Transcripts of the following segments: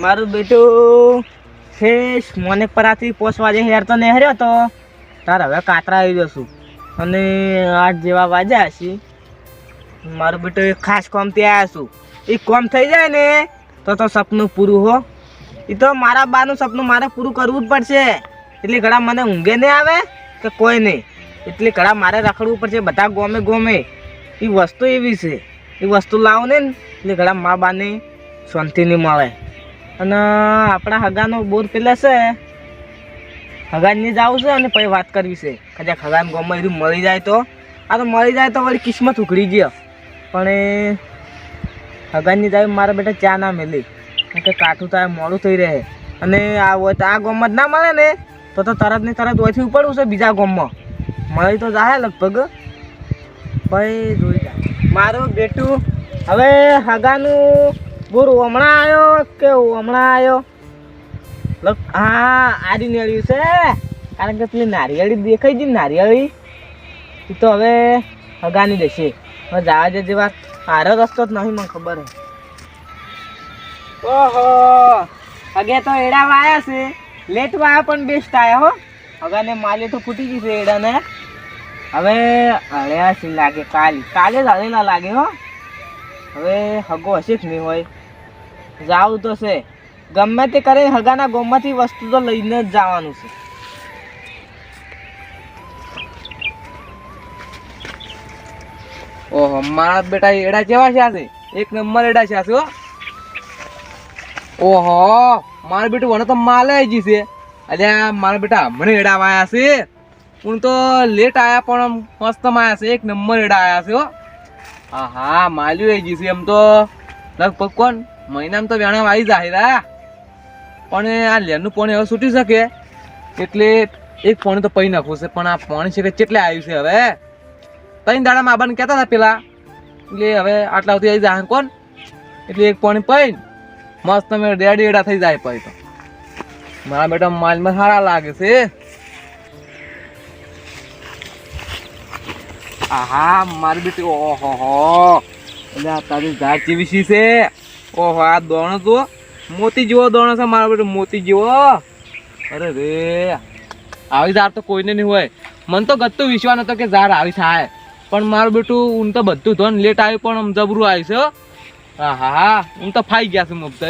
મારું બેટું ફેસ મને પરાથી પોસ વાજે હેર તો નેહર્યો તો. તાર હવે કાતરા આવી જશું. અને આઠ જેવા વાજ્યા હશે. મારું બેટું એક ખાસ કોમથી આવ્યા છું એ કોમ થઈ જાય ને, તો તો સપનું પૂરું હો. એ તો મારા બાનું સપનું મારે પૂરું કરવું જ પડશે. એટલે ઘણા મને ઊંઘે નહીં આવે કે કોઈ નહીં. એટલે ઘણા મારે રખડવું પડશે બધા ગોમે ગોમે. એ વસ્તુ એવી છે. એ વસ્તુ લાવો ને, એટલે ઘણા મા બાને શાંતિ નહીં મળે. અને આપણા હગાનો બોર પેલા છે હગાની જવું છે અને પછી વાત કરવી છે. કદાચ હગાન ગમે એનું મળી જાય તો. આ તો મળી જાય તો વળી કિસ્મત ઉઘડી ગયો પણ એ હગાની જાય મારા બેટા ચા ના મેલી. કે કાઠું થાય મોડું થઈ રહે. અને આ હોય તો આ ગોમમાં જ ના મળે ને, તો તો તરત ને તરત ઓછી ઉપડવું છે બીજા ગોમમાં. મળી તો જાય લગભગ. ભાઈ જોઈ જાય મારું બેટું હવે હગાનું બોર હમણાં આવ્યો કે હમણાં આવ્યો? હા આડી નેળ્યું છે. કારણ કે પેલી નારિયેળી દેખાઈ છે નારિયેળી. એ તો હવે હગાની દેશે. હવે જવા જે જેવા સારો રસ્તો જ નહીં મને ખબર હે. ઓહો અગે તો એડા વાયા છે. લેટ વાયા પણ બેસ્ટ આયા હો. હગાને માલે તો ફૂટી ગઈ છે એડાને. હવે હળ્યા છે લાગે કાલે. કાલે જ હળેલા લાગે હો. હવે હગો હશે જ નહીં હોય. જાવું તો છે. ગમે તે કરે, હગાના ગોમમાંથી વસ્તુ તો લઈને જ જવાનું છે. ઓહો, મારા બેટા એડા કેવા છે આજે? એક નંબર એડા છે હો. ઓહો, મારા બેટું મને તો માલે આવી છે. અલ્યા, મારા બેટા મને એડા આવ્યા છે. હું તો લેટ આવ્યા પણ મસ્ત આયા છે. એક નંબર એડા આવ્યા છે, હો. હા હા માલ્યું આવી છે એમ તો. લગભગ કોણ? મહિનામાં તો વેણા આવી જાય રા. પણ આ લેરનું પાણી હવે છૂટી શકે. એટલે એક પાણી તો પહી નાખવું છે, પણ આ પાણી છે કે કેટલે આવ્યું છે હવે? તઈ દાડા માબાને કહેતા હતા પેલા. એટલે હવે આટલા સુધી આવી જાય કોણ? એટલે એક પાણી પૈન મસ્ત તમે ડેડી એડા થઈ જાય પછી તો. મારા બેટા માલમાં સારા લાગે છે. આહા, મારી બેટી ઓહો હો એટલે આ તારી જાત જેવી છે? ઓહો, આ દોણો જુઓ. મોતી જેવો દોણો છે, મારા બેટો, મોતી જેવો. અરે રે, આવી ઝાડ તો કોઈને નહીં હોય. મને તો ગત્તો વિશ્વાસ નતો કે ઝાડ આવી થાય. પણ મારું બેટું હું તો બધું ધોન લેટ આવ્યું, પણ જબરું આવી છે, હો. હા હા તો ફાઈ ગયા છે મુક્ત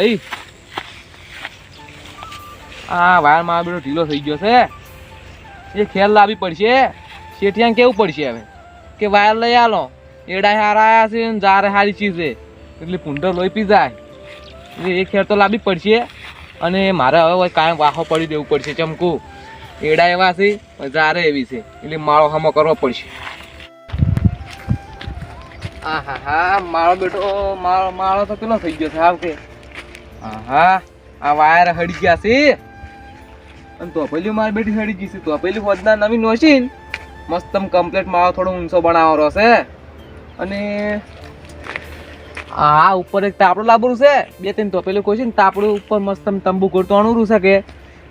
હા વાયર મારો બેટો ઢીલો થઈ ગયો છે. એ ખેલ લાવી પડશે. શેઠિયાને કેવું પડશે હવે? કે વાયર લઈ આલો. એડા હારા આવ્યા છે ને જારે હારી ચીજ. છે એટલે પૂંડર લોહી પી જાય. એટલે એ ખેર તો લાંબી પડશે. અને મારે હવે કાંઈ વાહો પડી દેવું પડશે, ચમકું. એડા એવા છે જારે એવી છે. એટલે માળો હમો કરવો પડશે. હા હા હા મારો બેટો મારો માળો તો કેટલો થઈ ગયો છે આવ કે. હા હા આ વાયર હડી ગયા છે. અને તો પેલી મારી બેટી હડી ગઈ છે. તો પેલી હોદના નવી નોશી મસ્ત કમ્પ્લેટ માળો થોડો ઊંચો બનાવવાનો છે. અને આ ઉપર એક તાપડું લાબરું છે. બે ત્રણ તો પેલું કોઈ છે ને તાપડું ઉપર મસ્ત તંબુ કરતો અણુરું છે કે.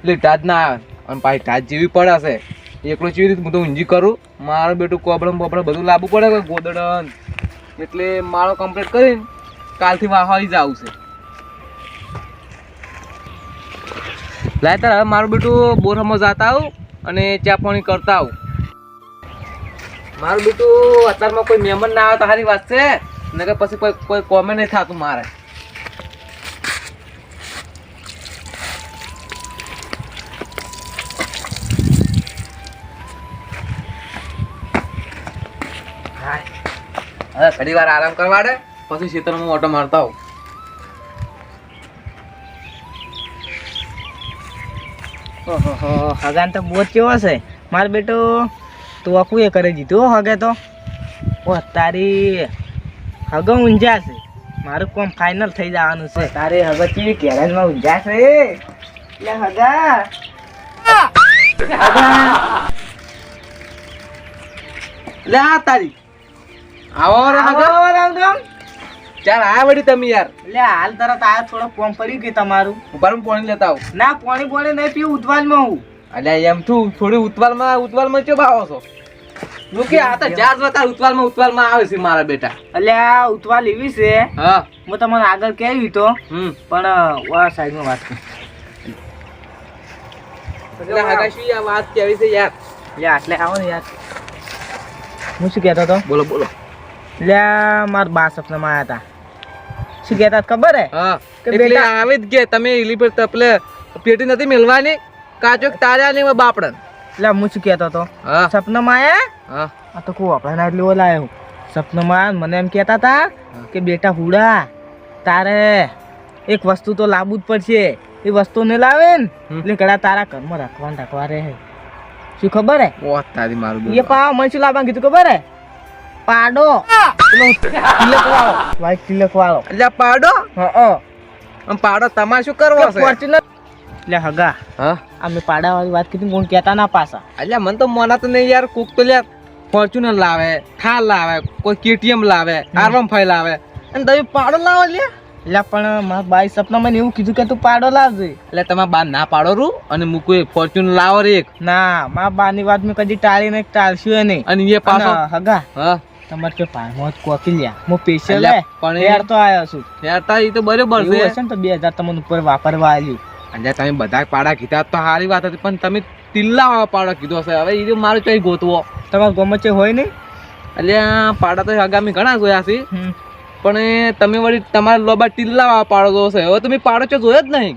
એટલે ટાજ ના આવે. અને પાછી ટાજ જેવી પડે છે. એકલો જેવી રીતે હું તો ઊંઝી કરું? મારું બેટું કોબળમ બોબડમ બધું લાવવું પડે ગોદડન. એટલે માળો કમ્પ્લીટ કરીને કાલથી વાહવાઈ જ આવશે લાય તાર, હવે મારું બેટું બોરમો જાતા આવું અને ચા પાણી કરતા આવું. મારું બેટું અત્યારમાં કોઈ મહેમાન ના આવે તો સારી વાત છે. નકર પછી કોઈ કોઈ કોમે નહીં થતું મારે. હવે ઘડી વાર આરામ કરવા દે, પછી હું ઓટો મારતા આવું. ઓહો, હગાન તો બહુ કેવો છે? મારો બેટો, તું અકુએ કરી દીધું હો હગે તો. ઓ તારી. હગો ઊંઝા છે મારું કોમ ફાઇનલ થઈ જવાનું છે. તારે હગો ચીવી કેરનમાં ઊંઝા છે એટલે હગા. લે આ તારી. આવો રે આવો રામ રામ. ચાલ આ વળી તમે યાર. એટલે હાલ તરત આ થોડો કોમ પડી ગયું તમારું. ઉપર પાણી લેતા આવું. ના પાણી પાણી નહીં પીવું ઉતવાલમાં હું. અલ્યા એમ તું થોડી ઉતવાલમાં ઉતવાલમાં ચો ભાવો છો? મૂકી આ તો જાત વતા ઉતવાલમાં ઉતવાલમાં આવે છે મારા બેટા. અલ્યા ઉતવાલ એવી છે. હા. હું તમને આગળ કહેવી તો પણ આ સાઈડમાં વાત. કરું એટલે હગાશી આ વાત કેવી છે યાર? લે આટલે આવો ને યાર. હું શું કહેતો હતો? બોલો બોલો. લે મારા બા સપનામાં આવ્યા હતા શું કહેતા ખબર હે? હા. કે બેટા- આવે જ કે તમે પર તપલે પેટી નથી મેલવાની? કાચો તાર્યા નહીં બાપડન? એટલે હું શું કહેતો હતો? સપનામાં આવ્યા આ તો કહું આપણે એટલે આવ્યો સપનામાં મને એમ કહેતા હતા કે બેટા હુડા તારે એક વસ્તુ તો લાવવું જ પડશે. એ વસ્તુ ને લાવે ને એટલે કડા તારા ઘરમાં રાખવા રાખવા રહે. શું ખબર હે? તારી મારું એ પા મને શું લાવવાનું કીધું ખબર હે? પાડો. વાળો. વાળો. એટલે પાડો? હા પાડો તમારે શું કરવો છે? એટલે હગા. હા? આ મેં પાડા વાળી વાત કીધી કોણ કહેતા ના પાછા. એટલે મને તો મને તો નહીં યાર કોક તો યાર ફોર્ચ્યુનર લાવે થાર લાવે કોઈ કેટીએમ લાવે આર વન ફાઈવ લાવે. અને તમે પાડો લાવો લે એટલે પણ મારા બાઈ સપનામાં મને એવું કીધું કે તું પાડો લાવજે. એટલે તમે બાર ના પાડો રૂ અને મૂકું એક ફોર્ચ્યુન લાવો રે એક. ના મારા બાની વાત મેં કદી ટાળી ને ટાળશું એ નહીં. અને એ પાછો? હગા હા. તમારે કે પાયમાં જ કોકી લ્યા. હું સ્પેશિયલ અલ્યા, પણ યાર તો આવ્યો છું. યાર તો એ તો બરોબર છે. ને તો બે હજાર તમને ઉપર વાપરવા આવ્યું એટલે તમે બધા પાડા કીધા તો સારી વાત હતી પણ તમે તિલ્લા વાળા પાડો કીધો હશે. હવે એ મારે કઈ ગોતવો. તમારા ગમે છે હોય નહીં? એટલે પાડા તો આગામી ઘણા જોયા છે. પણ તમે વળી તમારા લોબા ટિલ્લા પાડો છે હવે તમે પાડો છો જોયો જ નહીં.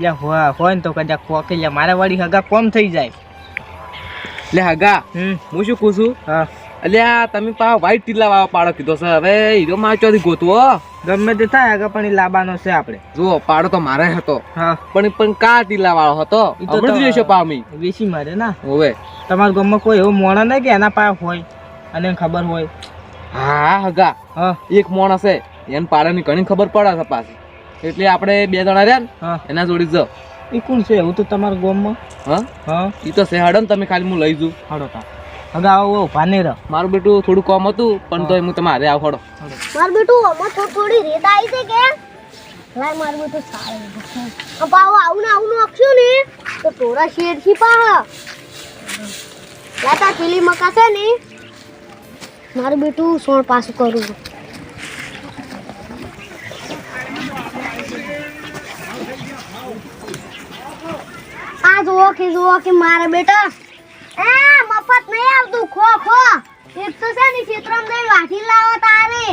યા હોય હોય ને તો કદાચ કોકી લ્યા મારા વળી હગા કોમ થઈ જાય. એટલે હગા. હું શું કહું છું? હા. આ તમે પા વ્હાઈટ વાળો પાડો કીધો છે. હવે હીરો મારો ચોથી ગોતવો ગમે તે થાય હગા પણ એ લાબાનો છે આપણે. જુઓ પાડો તો મારે હતો. હા. પણ પણ કા વાળો હતો? હમણાં જ તો- પામી વેચી મારે ના. હવે. તમારા ગામમાં કોઈ એવો મોણા નહીં કે એના પાસે હોય અને ખબર હોય. હા હગા. એક મોણ છે. એને પાડાની ઘણી ખબર પડે છે પાછી. એટલે આપણે બે જણા રહ્યા ને એના જોડી જાઓ. એ કોણ છે? એવું તો તમારા ગામમાં? હા? હા. એ તો છે હડો ને તમે ખાલી હું લઈ જઉં. હાડો તા હગા આવો ઊભા નહીં રહો. મારું બેટું થોડું કોમ હતું પણ તોય હું તમારે આવ હડો મારું બેટું આમાં થોડી થોડી રેત આવી છે કે? લાય મારું બેટું સારું આ પાવ આવું ને આવું નાખશું ને તો તોરા શેરથી પા લાતા ચીલી મકા છે ને મારું બેટું સોણ પાસ કરું છું. આ જુઓ કે જુઓ કે મારા બેટા. એ મફત નહીં આવતું, ખો ખો. એક તો છે ને ચિત્રમ દઈ વાઠી લાવો તારે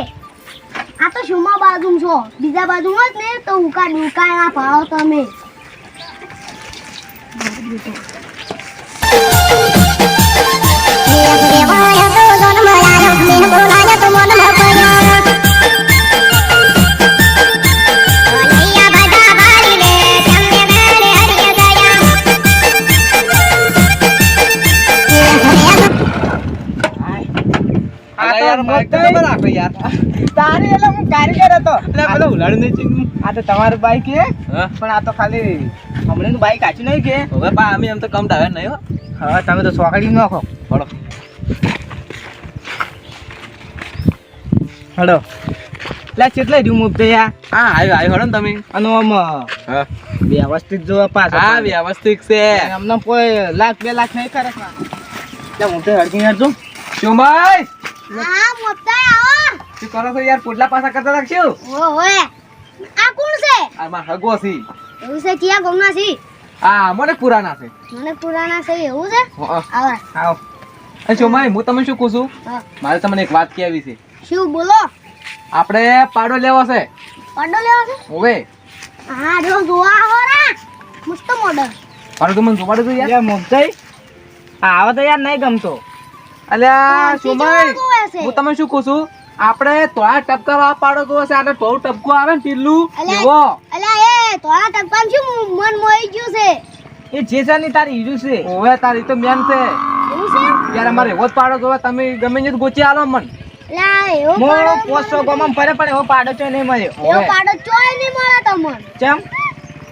આ તો શુમા બાજુ છો. બીજા બાજુ હોત ને, તો ઉકા દુકા ના ભાવ તમે. આ તારી એટલે હું કારીગર હતો. આ તો તમારું બાઈક છે પણ આ તો ખાલી હમણાં બાઈક આચું નહીં કે? હવે પા અમે એમ તો કમ ધાવે નહીં હો. હવે તમે તો સોકડી નાખો. હડો હડો લે કેટલા રહ્યું મુકતે યાર? હા આવ્યો આવ્યો હડો ને તમે. અને આમ વ્યવસ્થિત જો પાછો હા વ્યવસ્થિત છે. એમને કોઈ લાખ બે લાખ નહીં કરે ત્યાં હું તો હડકી યાર શું શુમાઈ હા મોટા આવો. શું કરો છો યાર? પોટલા પાછા કરતા રાખશું ઓહો આ કોણ છે? આ માં હગો છી. એવું છે કિયા ગમના છે. આ મને પુરાના છે. મને પુરાના છે એવું છે? હા આવો. હું તમને શું કહું છું? મારે તમને એક વાત કહેવી છે. શું બોલો? આપણે પાડો લેવો છે. પડો લેવો છે? હવે. હા જો જોવા આવો રા મસ્ત મોડલ પાડો તો મને જોવાડે છે યાર. મુકતાઈ આવો તો યાર નહીં ગમતો. અલ્યા શુમાઈ હું તમે શું કહું છું? આપણે તોડા ટપકા વાળા પાડો તો હશે આને બહુ ટપકું આવે ને ટીલું. એવો અલ્યા એ તો ટપકા શું મન મોઈ ગયું છે? એ જે છે ને તારી હીરું છે. ઓવે તારી તો મેન છે. છે? યાર અમારે એવો જ પાડો જોવે તમે ગમે ને ગોચી આલો મન. અલ્યા એવો મો પાડો પોસ્ટો પરે ફરે પણ એવો પાડો છે નહીં મળે એવો પાડો ચોય નહીં મળે તમને. ચમ?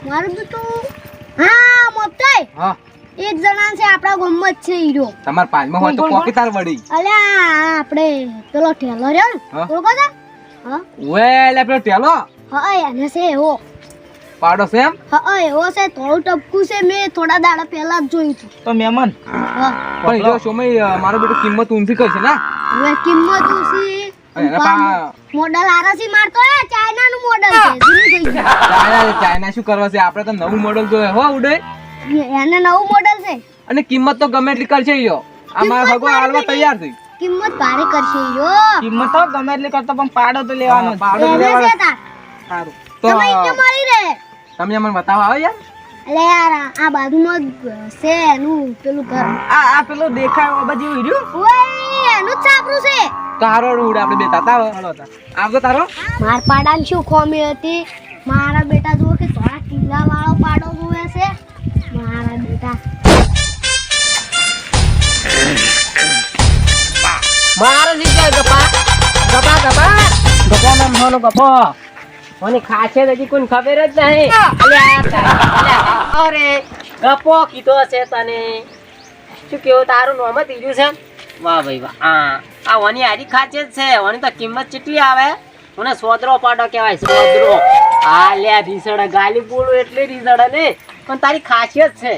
મારું તો તું હા મોટાઈ હા. એક જણા છે આપણા ગામમાં છે હીરો તમાર પાંચમાં હોય તો કોકી તાર વડી અલે આપણે પેલો ઠેલો રહ્યો ને. ઓળખો છો? હા. એટલે પેલો ટેલો હા એને છે એવો. પાડો છે એમ? હા એવો છે થોડું ટપકું છે મેં થોડા દાડા પહેલા જ જોયું હતું. તો મહેમાન પણ જો સમય મારો બેટો કિંમત ઊંચી કરશે ને? હવે કિંમત પા- મોડલ આરસી મારતો હે ચાઇના નું મોડલ છે જૂનું થઈ ગયું ચાઇના ચાઇના શું કરવા છે? આપણે તો નવું મોડલ જોયે હો ઉડે એને નવું મોડલ છે. અને કિંમત તો ગમે એટલી કરશે યો. આ મારા ભગવાન હાલવા તૈયાર થઈ કિંમત ભારે કરશે યો કિંમત તો ગમે એટલી કરતો પણ પાડો તો લેવાનો પાડો તો લેવાનો. સારું. તો તમે ઇન્ને મળી રહે. તમે મને બતાવો આવો યાર. એટલે યાર આ- આ બાજુમાં છે એનું પેલું ઘર. આ આ પેલું દેખાય ઓ બાજુ રહ્યું ઓય એનું ચાપરું છે. તો રૂડ આપણે બે તાતા આવો આવતો તારો. માર પાડાન શું ખોમી હતી? મારા બેટા જુઓ કે થોડા ટીલા વાળો પાડો જોવે છે. મારા બેટા. મારો જીતે ગપા ગપા ગપા ગપો નામ હોનો ગપો મને ખાશે હજી કોઈ ખબર જ નહીં. અરે ગપો કીધો છે તને. શું કેવું, તારું નામ જ છે? વાહ ભાઈ વાહ. આ આ વની હારી ખાચે જ છે. વની તો કિંમત કેટલી આવે? મને સોદરો પાડો કહેવાય, સોદરો. આ લ્યા રીસડ ગાલી બોલું એટલે રીસડ ને પણ તારી ખાસિયત છે.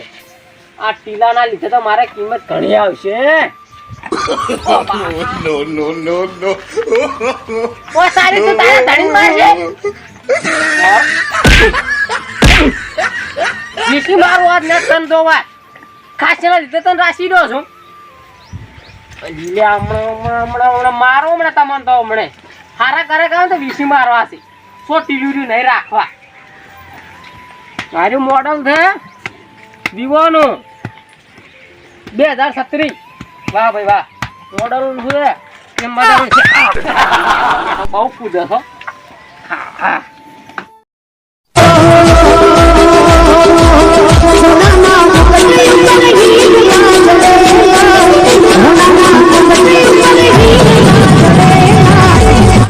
આ ટીલાના લીધે તો મારે કિંમત ઘણી આવશે. ઓ સારી તું તારા ધણી મારશે જીસી મારું આજ ને તન જોવા. ખાસેના લીધે તને રાશી દો છું. લીલા હમણાં હમણાં હમણાં હમણાં મારો હમણાં તમને તો હમણે. હારા કરે કહો તો વીસી મારવા છે. સો ટીવી નહીં રાખવા. મારું મોડલ છે? વિવોનું બે હજાર છત્રીસ. વાહ ભાઈ વાહ. મોડલ છે. બહુ કૂદે છો હા હા.